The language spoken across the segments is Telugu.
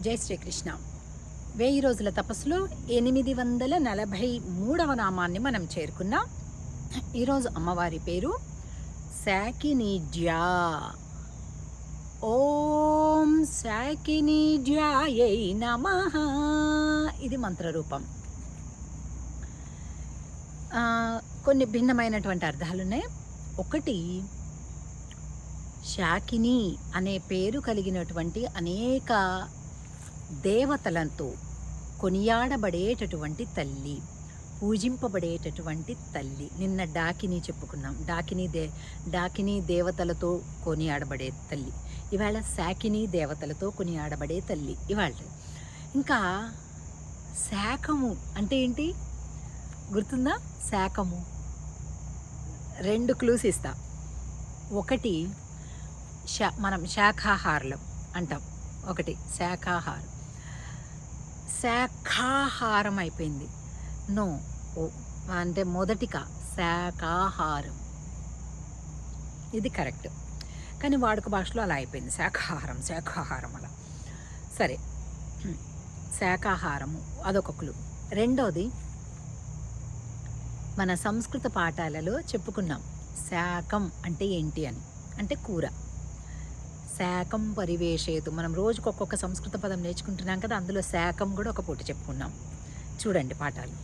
జై శ్రీకృష్ణ. వెయ్యి రోజుల తపస్సులో ఎనిమిది వందల నలభై మూడవ నామాన్ని మనం చేరుకున్నాం. ఈరోజు అమ్మవారి పేరు శాకినిజ్యా. ఓం శాకినిజ్యాయై నమ. ఇది మంత్రరూపం. కొన్ని భిన్నమైనటువంటి అర్థాలు ఉన్నాయి ఒకటి శాకిని అనే పేరు కలిగినటువంటి అనేక దేవతలతో కొనియాడబడేటటువంటి తల్లి పూజింపబడేటటువంటి తల్లి. నిన్న డాకిని చెప్పుకున్నాం. డాకిని దే డాకిని దేవతలతో కొనియాడబడే తల్లి. ఇవాళ శాకిని దేవతలతో కొనియాడబడే తల్లి ఇవాళ. ఇంకా శాఖము అంటే ఏంటి? గుర్తుందా? శాఖము. రెండు క్లూస్ ఇస్తా. ఒకటి శా మనం శాఖాహారులం అంటాం. ఒకటి శాఖాహారం. శాఖాహారం అయిపోయింది. నో ఓ అంటే మొదటిగా శాఖాహారం. ఇది కరెక్ట్. కానీ వాడుక భాషలో అలా అయిపోయింది. శాఖాహారం శాఖాహారం అలా. సరే. శాఖాహారము అదొక క్లూ రెండోది మన సంస్కృత పాఠాలలో చెప్పుకున్నాం. శాకం అంటే ఏంటి అని. అంటే కూర. శాకం పరివేషేతు. మనం రోజుకు ఒక్కొక్క సంస్కృత పదం నేర్చుకుంటున్నాం కదా అందులో శాకం కూడా ఒక పూట చెప్పుకున్నాం. చూడండి పాఠాలు.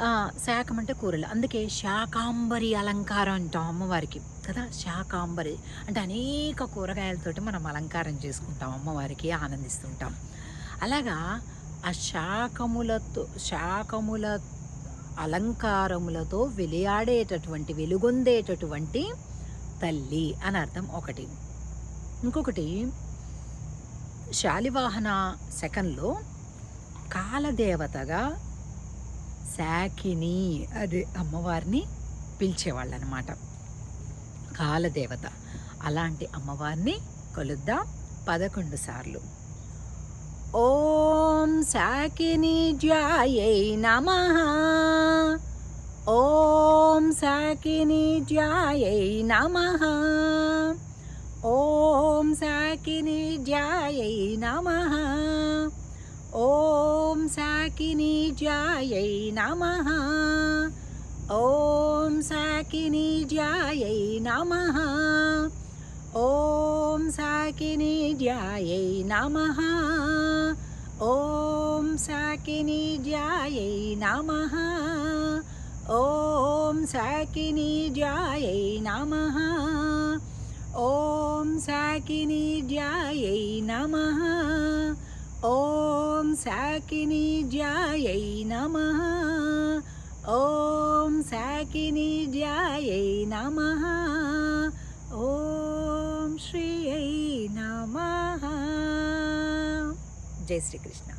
శాఖం శాకం అంటే కూరలు. అందుకే శాకాంబరి అలంకారం అంటాం అమ్మవారికి కదా శాకాంబరి. అంటే అనేక కూరగాయలతోటి మనం అలంకారం చేసుకుంటాం అమ్మవారికి ఆనందిస్తుంటాం. అలాగా ఆ శాకములతో శాకముల అలంకారములతో వెలియాడేటటువంటి వెలుగొందేటటువంటి తల్లి అని అర్థం ఒకటి. ఇంకొకటి శాలివాహన శకంలో కాలదేవతగా శాకిని అది అమ్మవారిని పిలిచేవాళ్ళు అనమాట కాలదేవత. అలాంటి అమ్మవారిని కొలుద్దాం పదకొండు సార్లు. ఓం శాకిని జాయై నమ. ఓం శాకిని జాయై నమ. ఓం శాకిని జాయై నమ ఓం శాకిని జాయై నమ ఓం శాకిని జాయై నమ ఓం శాకిని జాయై నమ ఓం శాకిని జాయై నమ ఓం శాకిని జాయై నమ ఓం సాకిని జాయై నమ. ఓం సాకిని జాయై నమ. ఓం సాకిని జాయై నమ. ఓం శ్రీయై నమ. జై శ్రీకృష్ణ.